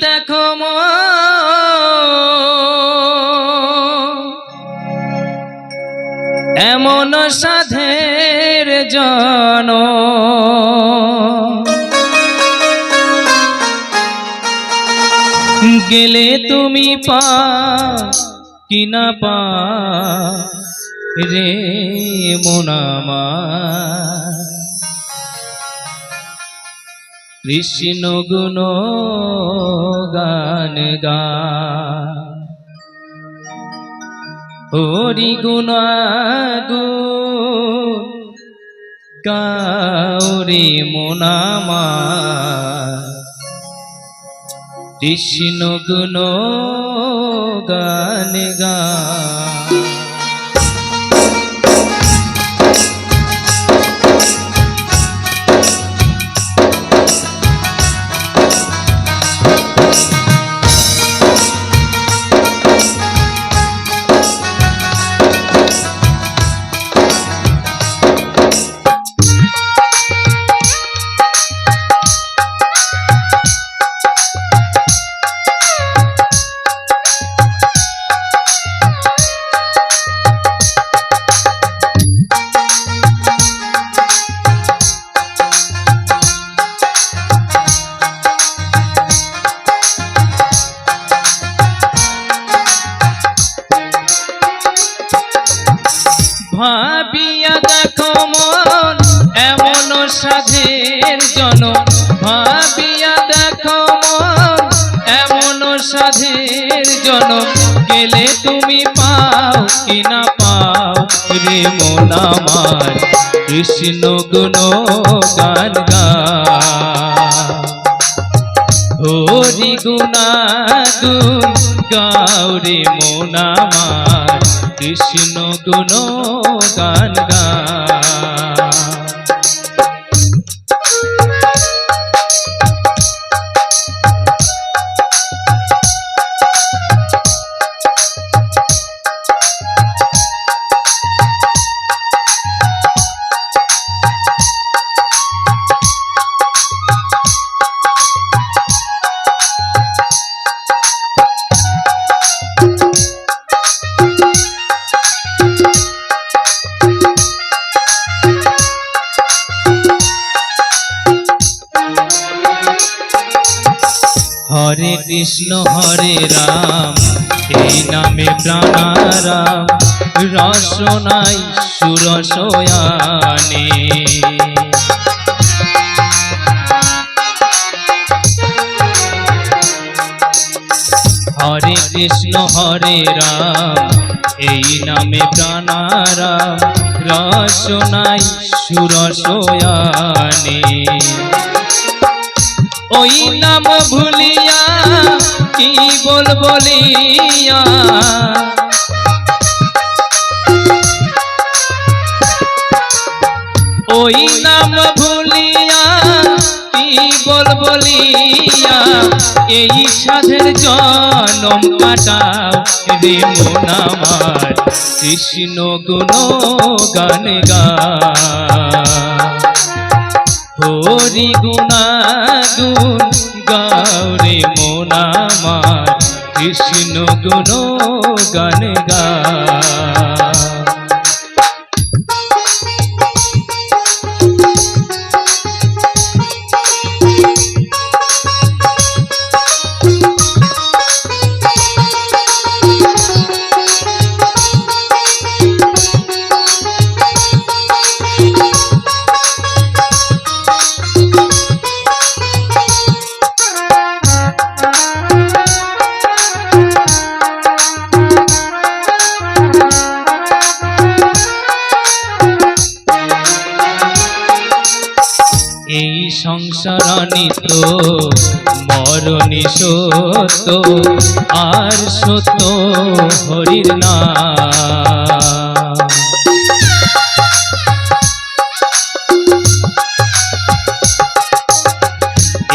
দেখো মো। এমন সাধের জন। গেলে তুমি পা কিনা পা রে মোনামা। কৃষ্ণ গুণ গান গা। হরি গুণ গাউরে মোনামা কৃষ্ণ গুণ গান গা। সাধের জন গেলে তুমি পাও কি না পাও? রে মন আমার, কৃষ্ণ গুণ গান গা। হরি গুণাগুণ গাউরে মোনামার কৃষ্ণ গুণ গান গা। হরে কৃষ্ণ, হরে রাম। এই নামে প্রাণারাম, রসনাই সুরসয়ানে। হরে কৃষ্ণ, হরে রাম, এই নামে প্রাণারাম, রসনাই সুরসয়ানে। ওই নাম ভুলিয়া কি বল বলিয়া? ওই নাম ভুলিয়া কি বল বলিয়া? এই সাধের জনম কাটাও রে মন কৃষ্ণ গুণ গান গা হরি গুণাগুণ গাউরে মোনামার কৃষ্ণ গুণ গান গা। সংসার নিত মরণি সত্য, আর সত্য হরির নাম।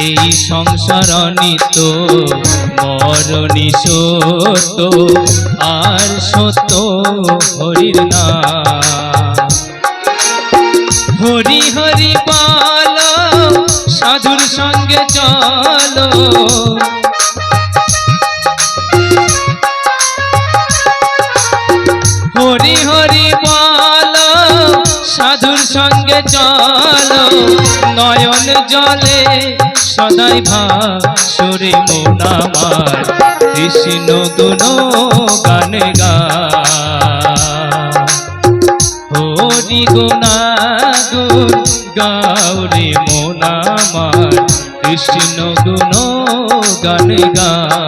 এই সংসার নিত মরণি সত্য, আর সত্য হরির নাম। হরি হরি সঙ্গে চলো। হরি হরি বল, সাধুর সঙ্গে চলো। নয়ন জলে সদাই ভাসরে মোনামার কৃষ্ণ গুণ গান গা। হরি গুণ কৃষ্ণ গুণ গান গা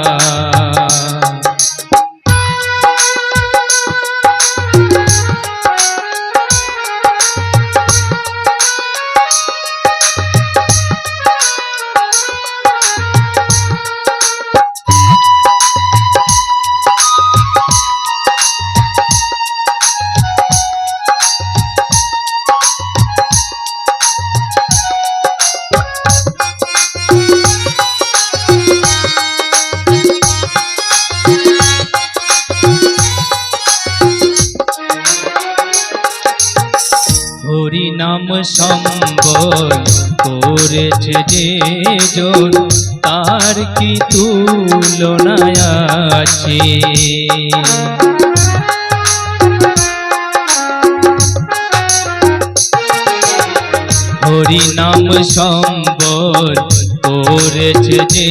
নাম সম্বল করেছে যে জন তার কি তুলনায় আছে? হরি নাম সম্বল করেছে যে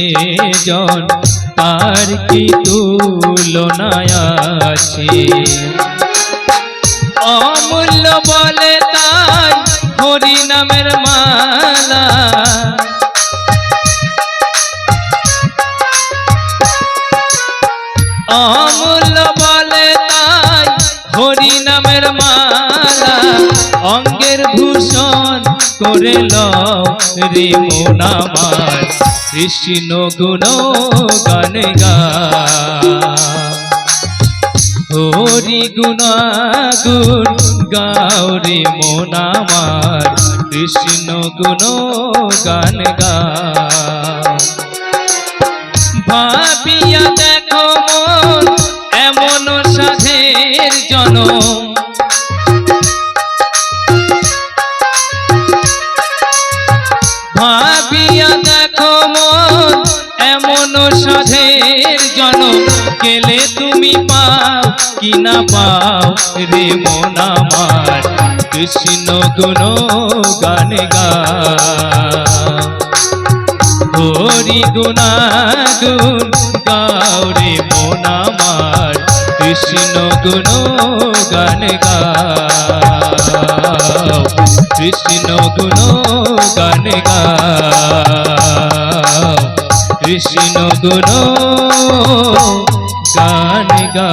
জন, তার কি তুলনায় আছে? অমূল্য বলে তাই হরি নামের মালা। অমূল্য বলে তাই হরি নামের মালা। অঙ্গের ভূষণ করে রে মন আমার কৃষ্ণ গুণ গান গা। হরি গুণাগুণ, গাও মোনামার মন কৃষ্ণ গুণ গান গা ভাবিয়া দেখো মন, এমন সাধের জনম। কি না পাও রে মন আমার, কৃষ্ণ গুণ গান গা। হরি গুণাগুণ গাও রে মন আমার, কৃষ্ণ গুণ গান গাও কৃষ্ণ গুণ গান কৃষ্ণ গুণ కానిగా